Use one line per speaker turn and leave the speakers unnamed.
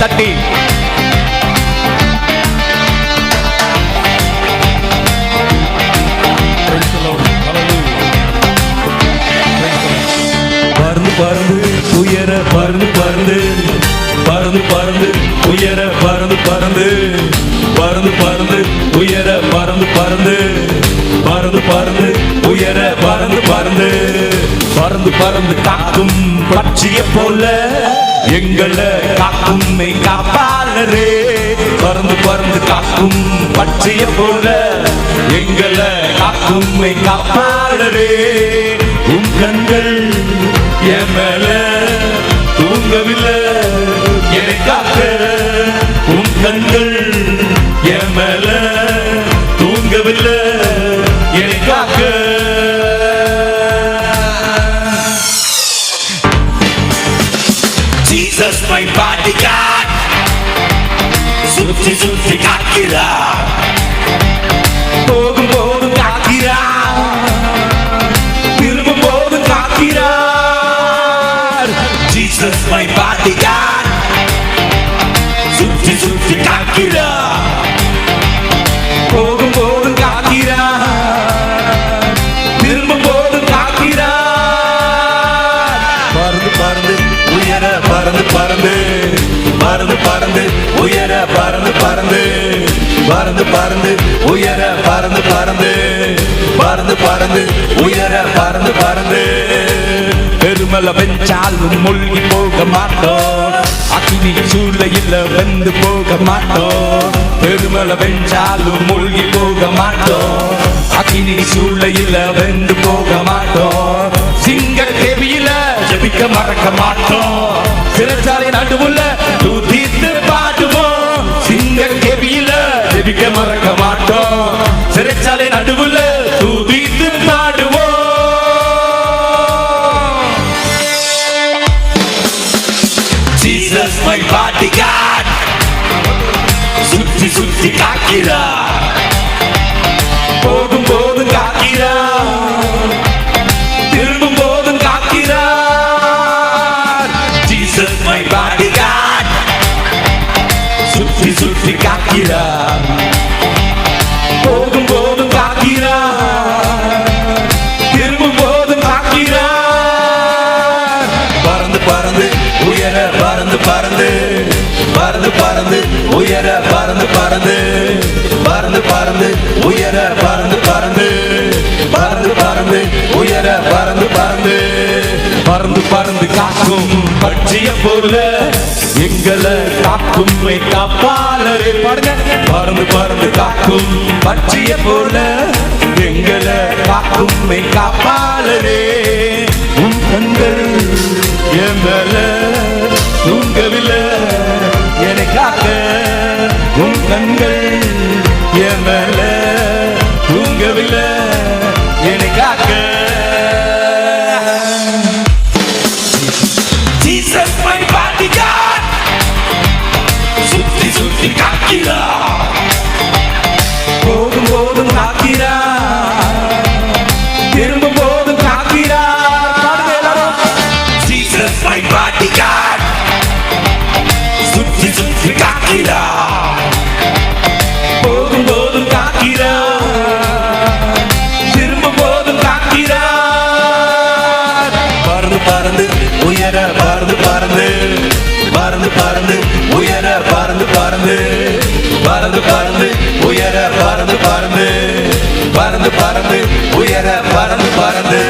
தட்டி.
பறந்து பறந்து உயர பறந்து பறந்து பறந்து பறந்து உயர பறந்து பறந்து பறந்து பறந்து உயர பறந்து பறந்து பறந்து பறந்து உயர பறந்து பறந்து பறந்து பறந்து காக்கும் பட்சிய போல. எங்களை காக்கும் மெய் காப்பாளரே. பறந்து பறந்து காக்கும் பட்சிய போல எங்களை காக்கும் மெய் காப்பாளரே. உன் கண்கள் என் மேல தூங்கவில்லை எனக்காக காக்க. உன் கண்கள்
Jesus my bodyguard சுற்றி சுற்றி காக்கிறார்
போகும் போதும் காக்கிறார் திரும்பும் போதும் காக்கிறார்.
Jesus my bodyguard சுற்றி சுற்றி காக்கிறார்
பறந்து பறந்து பறந்து உயர பறந்து பறந்து பறந்து பறந்து உயர பறந்து பறந்து பறந்து பறந்து உயர பறந்து பறந்து. பெருமல வெஞ்சாலும் மூழ்கி போக மாட்டோம். அக்னி சூழ்நிலையில் வெந்து போக மாட்டோம். பெருமல வெஞ்சாலும் மூழ்கி போக மாட்டோம். அக்னி சூழலையில் வெந்து போக மாட்டோம். சிங்க தேவியில ஜபிக்க மறக்க மாட்டோம். சிறச்சாலை நாட்டு உள்ள துதித்து பாடுவோம். சிங்க கெவியில ஜெபிக்க மறக்க மாட்டோம். சிறைச்சாலை நடுவுல துதித்து பாடுவோம்.
Jesus my bodyguard சுத்தி சுற்றி காக்கிறார்.
போகும் சுற்றி காக்கிறார் போகும் போதும் காக்கிறார் திரும்பும் போது காக்கிறார் பறந்து பறந்து உயர பறந்து பறந்து பறந்து பறந்து உயர பறந்து பறந்து பறந்து பறந்து உயர பறந்து பறந்து பறந்து பறந்து உயர பறந்து பறந்து. பறந்து பறந்து காக்கும் பட்சிய போல எங்களை காக்கும் காப்பாளரே பாடுங்க. பறந்து பறந்து காக்கும் பற்றிய போல எங்களை காக்கும் காப்பாளரே உன் கண்கள் என் தூங்கவில்ல தூங்கவில்லை. என்னை காக்க உன் கண்கள் என் தூங்கவில்லை. என்னை காக்க திரும்பும் போது காக்கிறார் பாடுங்க எல்லாரும்.
Jesus my bodyguard. சுற்றி சுற்றி காக்கிறார்
போகும் போதும் காக்கிறார் திரும்பும் போதும் காக்கிறார் பறந்து பறந்து உயர பறந்து பறந்து பறந்து பறந்து உயர பறந்து பறந்து பறந்து பறந்து உயர பறந்து பறந்து. பறந்து பறந்து உயர பறந்து பறந்து.